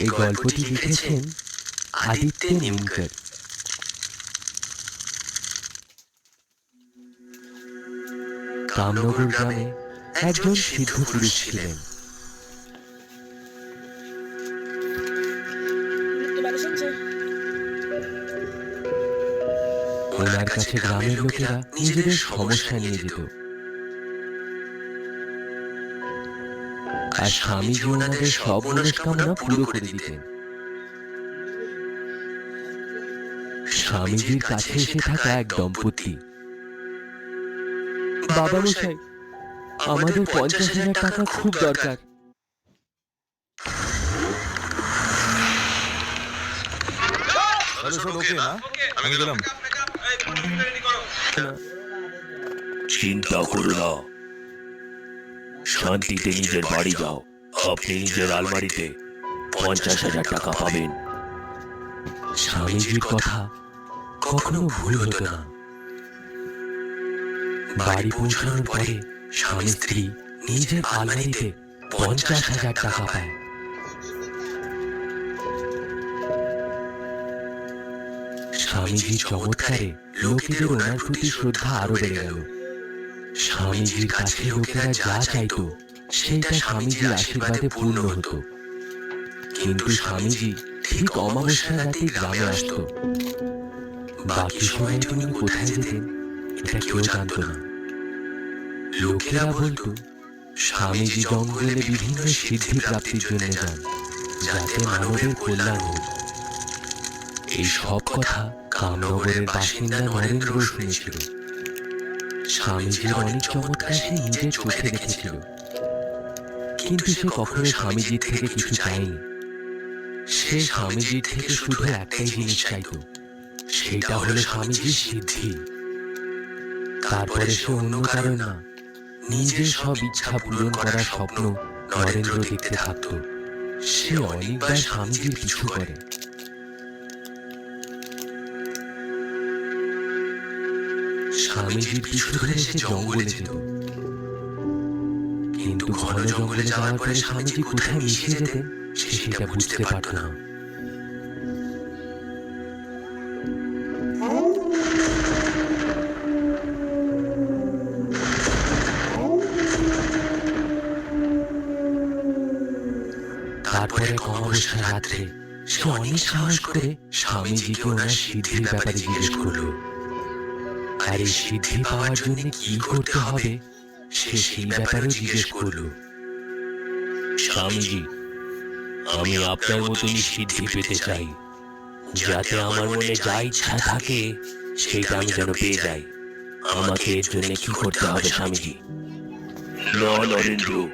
এই গল্পটি লিখেছেন আদিত্য নিমকর। কামনগর গ্রামে একজন সিদ্ধ পুরুষ ছিলেন। ওনার কাছে গ্রামের লোকেরা নিজেদের সমস্যা নিয়ে যেত। আর স্বামীজি ওনাদের সব মনস্কামনা পুরো করে দিতেন। স্বামীজির কাছে এসে থাকা এক দম্পতি। বাবা মশাই আমাদের পঞ্চাশ হাজার টাকা খুব দরকার। আমি গেলাম। চিন্তা করো না। শান্তিতে নিজের বাড়ি যাও। আপনি নিজের আলমারিতে পঞ্চাশ হাজার টাকা পাবেন। স্বামীজির কথা কখনো ভুল হতো না। বাড়ি পৌঁছানোর পরে স্বামী স্ত্রী নিজের আলমারিতে পঞ্চাশ হাজার টাকা পায়। স্বামীজির চমৎকারে লোকেদের ওনার প্রতি শ্রদ্ধা আরও বেড়ে গেল। স্বামীজির কাছে লোকেরা যা চাইতো সেটা স্বামীজির আশীর্বাদে পূর্ণ হতো। কিন্তু স্বামীজি ঠিক অমাবস্যা রাতে গ্রামে আসতো। বাকি সময় তিনি কোথায় যেতেন এটা কেউ জানতো না। লোকেরা বলতো স্বামীজি জঙ্গলে বিভিন্ন সিদ্ধি প্রাপ্তির জন্য যান যাতে মানবের কল্যাণ হোক। এই সব কথা কামনগরের বাসিন্দা নরেন্দ্র শুনেছিল। স্বামীজির অনেক চমৎকার সে নিজের চোখে দেখেছিল। কিন্তু সে কখনো স্বামীজির থেকে কিছু চায়নি। সে স্বামীজির থেকে শুধু একটাই জিনিস চাইতো। সেটা হলো স্বামীজির সিদ্ধি। তারপরে সে অন্য কারণ না নিজের সব ইচ্ছা পূরণ করার স্বপ্ন নরেন্দ্র দেখতে থাকত। সে অনেকবার স্বামীজির পিছু করে স্বামীজির পিছু ধরে সে জঙ্গলে যেত। কিন্তু ঘন জঙ্গলে যাওয়ার পরে স্বামীজি কোথায় মিশে যেতেন সে সেটা বুঝতে পারত না। তারপরে অমাবস্যা রাত্রে সে অনেক সাহস করে স্বামীজিকে ওনার সিদ্ধির ব্যাপারে জিজ্ঞেস করল। আর এই সিদ্ধি পাওয়ার জন্য কি করতে হবে? সে সেই ব্যাপারে জিজ্ঞেস করল। স্বামীজি আমি আপনার মতনই সিদ্ধি পেতে চাই। যাতে আমার মনে যা ইচ্ছা থাকে সেটা আমি যেন পেয়ে যাই। আমাকে এর জন্য কি করতে হবে স্বামীজি? না নরেন্দ্র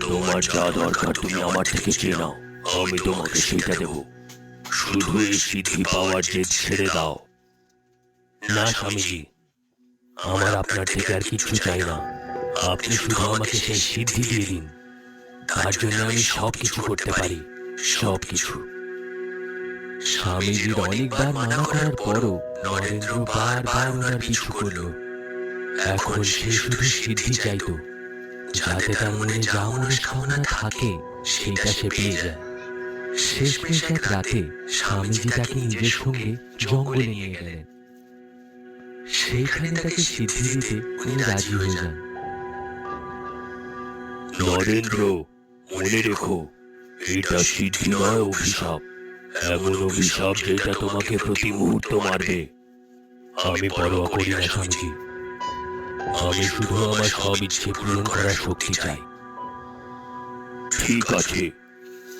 তোমার যা দরকার তুমি আমার থেকে চেয়ে নাও। আমি তোমাকে সেটা দেব। শুধু এই সিদ্ধি পাওয়ার যে ছেড়ে দাও। না স্বামীজি আমার আপনার থেকে আর কিছু চাই না। আপনি শুধু আমাকে সেই সিদ্ধি দিয়ে দিন। তার জন্য আমি সব কিছু করতে পারি। সব কিছু স্বামীজির অনেকবার মানা করার পরও নরেন্দ্র বারবার ওনার পিছু করল। এখন সে শুধু সিদ্ধি চাইতো। যাতে তার মনে যা মনস্কামনা থাকে সেটা সে পেয়ে যায়। শেষ পেশ এক রাতে স্বামীজি তাকে নিজের সঙ্গে জঙ্গলে নিয়ে গেলেন। সেইখানে তাকে সিদ্ধি দিতে উনি রাজি হয়ে যান। নরেন্দ্র মনে রেখো এটা সিদ্ধি নয় অভিশাপ। এমন অভিশাপ যেটা তোমাকে প্রতি মুহূর্ত মারবে। আমি পরোয়া করি না স্বামীজি। আমি শুধু আমার সব ইচ্ছে পূরণ করার শক্তি চাই। ঠিক আছে।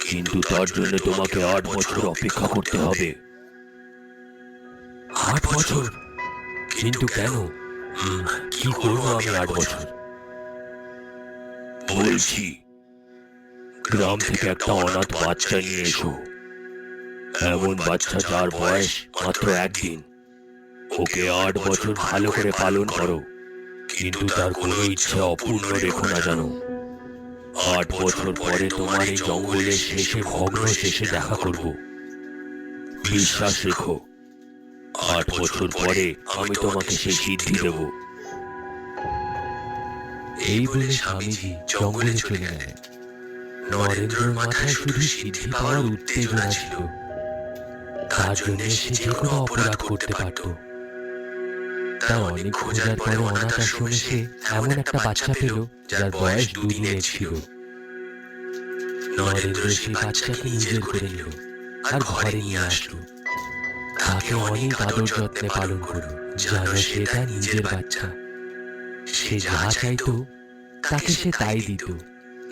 কিন্তু তার জন্য তোমাকে আট বছর অপেক্ষা করতে হবে। আট বছর? কিন্তু কেন? কি করব আমি আট বছর? বলছি গ্রাম থেকে একটা অনাথ বাচ্চা নিয়ে এসো। এমন বাচ্চা যার বয়স মাত্র একদিন। ওকে আট বছর ভালো করে পালন করো। কিন্তু তার কোনো ইচ্ছে অপূর্ণ রেখো না জানো। আট বছর পরে তোমার এই জঙ্গলের শেষে ভগ্ন শেষে দেখা করব। বিশ্বাস রেখো। আট বছর পরে আমি তোমাকে সেই সিদ্ধি দেবো। এই বলে স্বামীজি জঙ্গলে চলে গেলেন। নরেন্দ্রর মাথায় শুধু সিদ্ধি পাওয়ার উত্তেজনা ছিল। তার জন্য সে যে কোনো অপরাধ করতে পারত। তার অনেক খোঁজার পরে অনাথ আশ্রমে সে এমন একটা বাচ্চা পেল যার বয়স দুদিনের ছিল। নরেন্দ্র সেই বাচ্চাকে নিজের করে নিল আর ঘরে নিয়ে আসলো। তাকে অনেক আদর যত্নে পালন করল যেন সে তার নিজের বাচ্চা। সে যা চাইতো তাকে সে তাই দিত।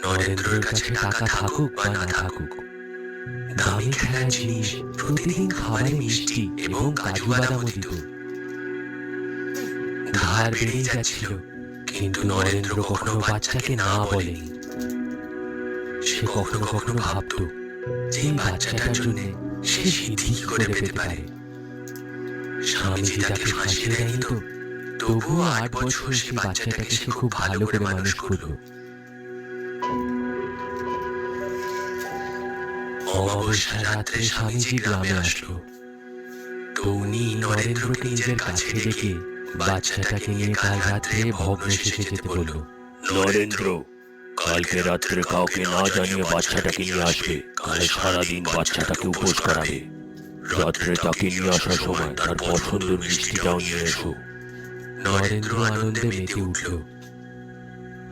নরেন্দ্রের কাছে টাকা থাকুক বা না থাকুক। দামি খেলার জিনিস প্রতিদিন খাবারে মিষ্টি এবং কাজু বাদামও দিত। ধার বেড়ে যাচ্ছিল কিন্তু নরেন্দ্র কখনো বাচ্চাকে না বলেনি। সে কখনো কখনো ভাবত যে বাচ্চাটার জন্য সে সিদ্ধি করে পেতে পারে? স্বামীজি তাকে ফাঁসিয়ে দেয়নি তো তবুও আট বছর সেই বাচ্চাটাকে সে খুব ভালো করে মানুষ করল। অমাবস্যা রাত্রে স্বামীজি গ্রামে আসলো। তো উনি নরেন্দ্রকে নিজের কাছে রেখে বাচ্চাটাকে নিয়ে কাল রাত্রে ভগ্নেশ্বরে যেতে বলল নরেন্দ্র কালকে রাত্রে কাউকে না জানিয়ে বাচ্চাটাকে নিয়ে আসবে। কাল সারাদিন বাচ্চাটাকে উপোস করাবে। রাত্রে তাকে নিয়ে আসার সময় তার পছন্দের মিষ্টিটাও নিয়ে এসো। নরেন্দ্র আনন্দে মেতে উঠল।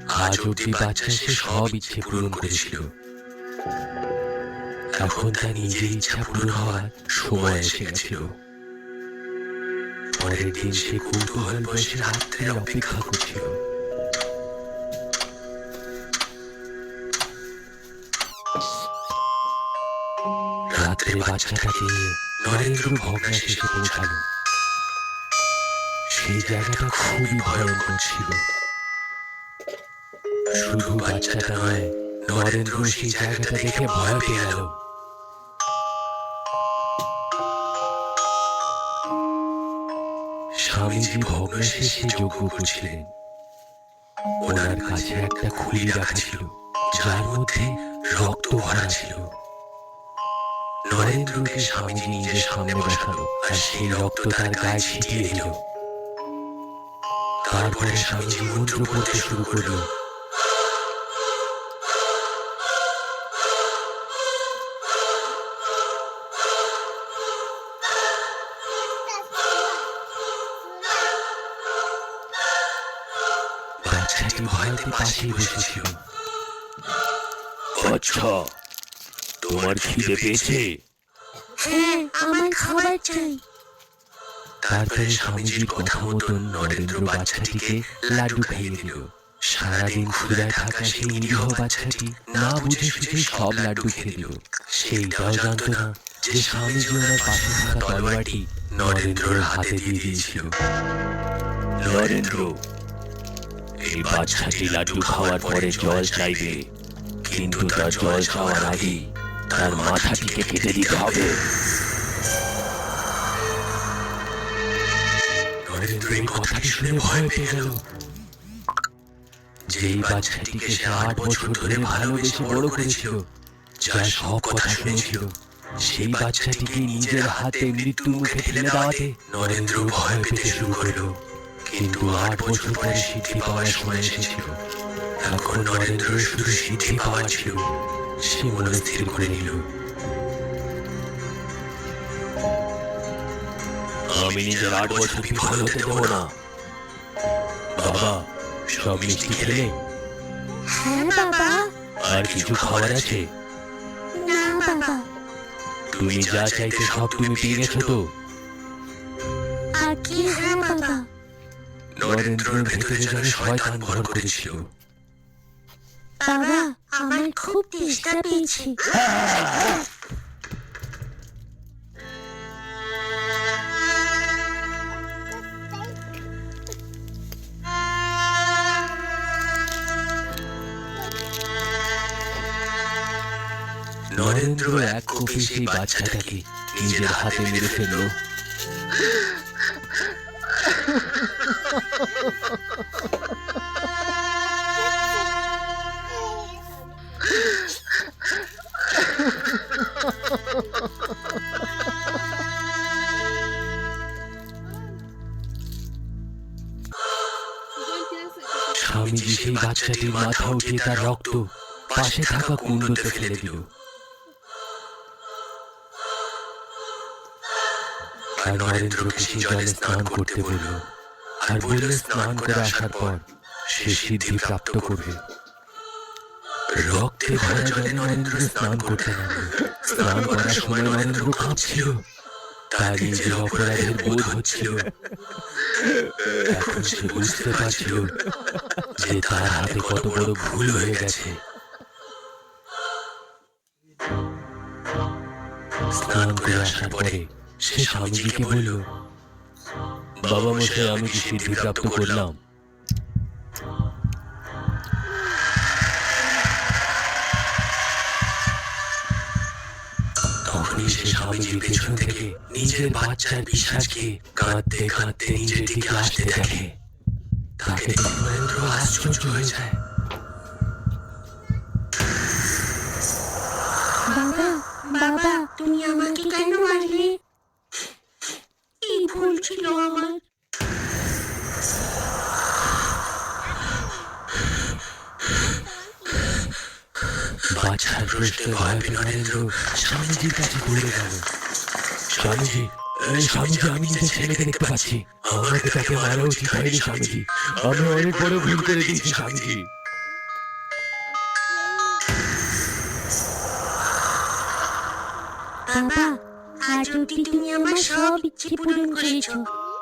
আজ অব্দি বাচ্চা সে সব ইচ্ছে পূরণ করেছিল। এখন তার নিজের ইচ্ছা পূরণ হওয়ার সময় এসে গেছিল। পরের দিন সে কৌতূহল বসে রাত্রে অপেক্ষা করছিল। রাত্রে বাচ্চাটাকে নরেন্দ্র ভগ্নাশেষে পৌঁছালো। সেই জায়গাটা খুবই ভয়ঙ্কর ছিল। শুধু বাচ্চাটা নয় নরেন্দ্র সেই জায়গাটা দেখে ভয় পেয়ে গেল। স্বামীজি ভগ্নাশেষে যজ্ঞ করছিলেন। ওনার কাছে একটা খুলি রাখা ছিল যার মধ্যে রক্ত ভরা ছিল। নরেন্দ্রকে স্বামীজি নিজের সামনে বসালো আর সেই রক্ত তার গায়ে ছিটিয়ে দিল। তারপরে স্বামীজি মন্ত্র পড়তে শুরু করল। বাচ্চাটি ভয়তে পাশে বসেছিল। আচ্ছা। তোমার খিদে পেয়েছে? হ্যাঁ আমার খাবার চাই। তারপরে স্বামীজির কথা মতন নরেন্দ্র বাচ্চাটিকে লাড্ডু খাইয়ে দিল। সারাদিন ক্ষুদায় থাকা সেই নিরীহ বাচ্চাটি না বুঝে সুঝে সব লাড্ডু খেয়ে দিল। সেইটাও জানতো না যে স্বামীজি ওনার পাশে থাকা তলোয়ারটি নরেন্দ্রর হাতে দিয়ে দিয়েছিল। নরেন্দ্র এই বাচ্চাটি লাড্ডু খাওয়ার পরে জল চাইবে কিন্তু তার জল চাওয়ার আগে তার মাথাটিকে কেটে দিতে হবে। কথাটি শুনে ভয় পেয়ে গেল। যেই বাচ্চাটিকে সে আট বছর ধরে ভালোবেসে বড় করেছিল যার সব কথা শুনেছিল। সেই বাচ্চাটিকে নিজের হাতে মৃত্যু মুখে ঠেলে দেওয়াতে নরেন্দ্র ভয় পেতে শুরু করল। কিন্তু আট বছর পরে সিদ্ধি পাওয়ার সময় এসেছিল। এখন নরেন্দ্র শুধু সিদ্ধি পাওয়ার ছিল। সে মনে স্থির করে নিল। আমি নিজের আট বছর বিফল হতে দেবো না। বাবা সব মিষ্টি খেলে? হ্যাঁ বাবা। আর কিছু খাবার আছে? না বাবা। তুমি যা চাইতে সব তুমি পেয়ে গেছো তো? আগে হ্যাঁ বাবা। নরেন্দ্রের ভেতরে যেন শয়তান ভর করেছিল। বাবা আমার খুব তেষ্টা পেয়েছে। নরেন্দ্র এক কোপে সেই বাচ্চাটাকে নিজের হাতে মেরে ফেলল। সেই বাচ্চাটির মাথা উঠিয়ে তার রক্ত পাশে থাকা কুণ্ডতে ফেলে দিল। আর নরেন্দ্রকে সেই জলে স্নান করতে বলল আর বললে স্নান করে আসার পর সে সিদ্ধি প্রাপ্ত করবে। রক্তে ভরা জলে নরেন্দ্র স্নান করতে লাগল। স্নান করার সময় নরেন্দ্র কাঁপছিল। তার নিজের অপরাধের বোধ হচ্ছিল। এখন সে বুঝতে পারছিল যে তার হাতে কত বড় ভুল হয়ে গেছে। স্নান করে আসার পরে সে স্বামীজিকে বলল বাবা মশাই আমি কি সিদ্ধিপ্রাপ্ত করলাম? তখনই সে স্বামীজি পেছন থেকে নিজের বাচ্চার পিসাজকে কাঁদতে কাঁদতে নিজের দিকে আসতে দেখে তাকে দেখে মহেন্দ্র আশ্চর্য হয়ে যায়। বাবা তুমি আমাকে কেন মারলে? এই ভুল ছিল আমার? বাচ্চার প্রশ্নে ভয় পেয়ে নরেন্দ্র স্বামীজির কাছে দৌড়ে গেল স্বামীজি স্বামীজি আমি নিজের ছেলেকে দেখতে পাচ্ছি আমাকে তাকে মারা উচিত হয়নি স্বামীজি আমি অনেক বড় ভুল করে দিয়েছি স্বামীজি বাবা আজ অব্দি তুমি আমার সব ইচ্ছে পূরণ করেছ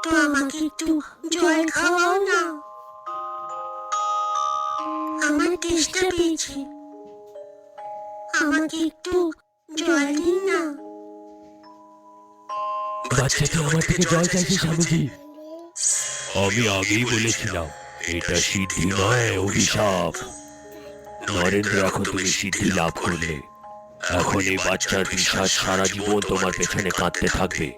তো আমাকে একটু জল খাওয়াও না আমার তেষ্টা পেয়েছে। আমাকে একটু জল দিন না। বাচ্চাটি আমার থেকে জল চাইছে স্বামীজি। আমি আগেই বলেছিলাম এটা সিদ্ধি নয় অভিশাপ। নরেন্দ্র এখন তুমি সিদ্ধি লাভ করলে। এখন এই বাচ্চার বিশ্বাস সারা জীবন তোমার পেছনে কাঁদতে থাকবে।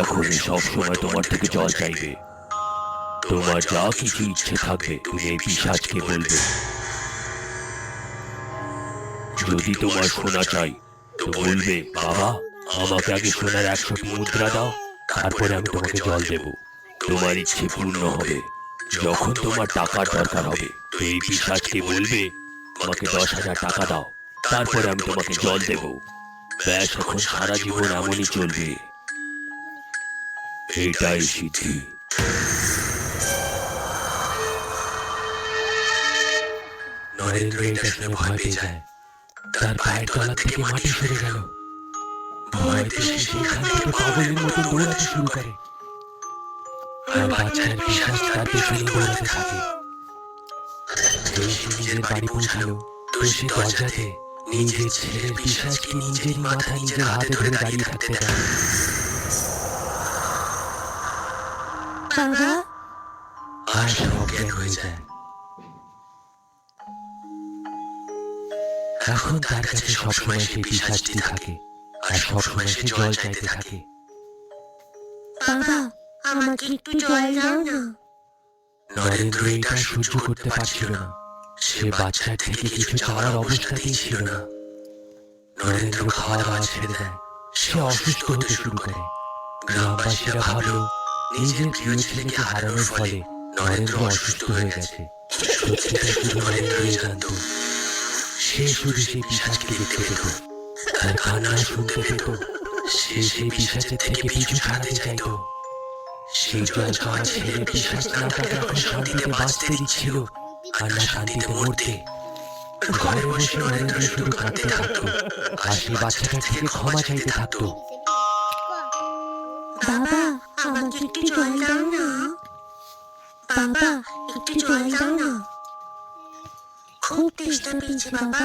এখন সব সময় তোমার থেকে জল চাইবে। তোমার যা কিছু ইচ্ছে থাকবে তুমি এই পিসাজকে বলবে। যদি তোমার সোনা চাই, তো বলবে, বাবা, আমাকে আগে সোনার একশোটি মুদ্রা দাও, তারপরে আমি তোমাকে জল দেব। তোমার ইচ্ছে পূর্ণ হবে। যখন তোমার টাকার দরকার হবে এই পিসাজকে বলবে, আমাকে দশ হাজার টাকা দাও, তারপরে আমি তোমাকে জল দেব। ব্যাস, এখন সারা জীবন এমনই চলবে। এটাই সিদ্ধি। নরেন্দ্র, এটা শুনে ভয় পেয়ে যায়? তার পায়ের তলা থেকে মাটি সরে গেল। ভয়তে সে সেখান থেকে পাগলের মতো দৌড়াতে শুরু করে। আর বাচ্চার বিশ্বাস তার পেছনে দৌড়াতে থাকে। সে নিজের বাড়ি পৌঁছালো। তো সে দরজাতে নিজের ছেলের বিশ্বাসকে নিজেরই মাথা নিজের হাতে ধরে দাঁড়িয়ে থাকতে বাবা? আর সে অজ্ঞান হয়ে যায়। এখন তার কাছে সবসময় সেই পিসাচটি থাকে আর সবসময় সে জল চাইতে থাকে। বাবা আমাকে একটু জল দাও না। নরেন্দ্র এটা সহ্য করতে পারছিল না। সে বাচ্চার থেকে কিছু চাওয়ার অবস্থাতেই ছিল না। নরেন্দ্র খাওয়া দাওয়া ছেড়ে দেয়। সে অসুস্থ হতে শুরু করে। গ্রামবাসীরা ভাবলো নিজের প্রিয় ছেলেকে হারানোর ফলে নরেন্দ্র অসুস্থ হয়ে গেছে। সত্যিটা শুধু নরেন্দ্রই জানত? সে শুধু সেই পিসাচকে দেখতে পেত। তার কান্না শুনতে পেত, সে সেই পিসাচের থেকে পিছু ছাড়াতে চাইতো। সেই জল খাওয়া ছেলে পিসাচ না এখন শান্তিতে বাঁচতে দিচ্ছিল, আর না শান্তিতে মরতে। ঘরে বসে নরেন্দ্র শুধু কাঁদতে থাকতো, আর সেই বাচ্চাটার থেকে ক্ষমা চাইতে থাকতো। বাবা, আমাকে একটু জল দাও না। বাবা, একটু জল দাও না। খুব তেষ্টা পেয়েছে বাবা।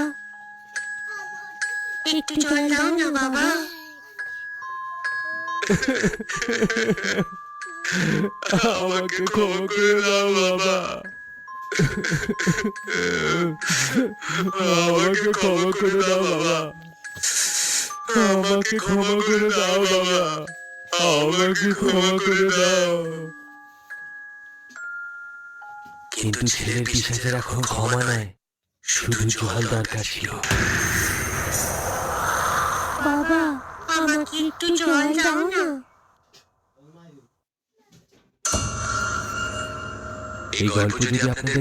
একটু জল দাও না বাবা। আমাকে ক্ষমা করে দাও বাবা। আমাকে ক্ষমা করে দাও বাবা। আমাকে ক্ষমা করে দাও বাবা। আমাকে ক্ষমা করে দাও। কিন্তু ছেলের পিসাচের এখন ক্ষমা নয় শুধু জল দরকার ছিল। বাবা আমাকে একটু জল দাও না। এই গল্প যদি আপনাদের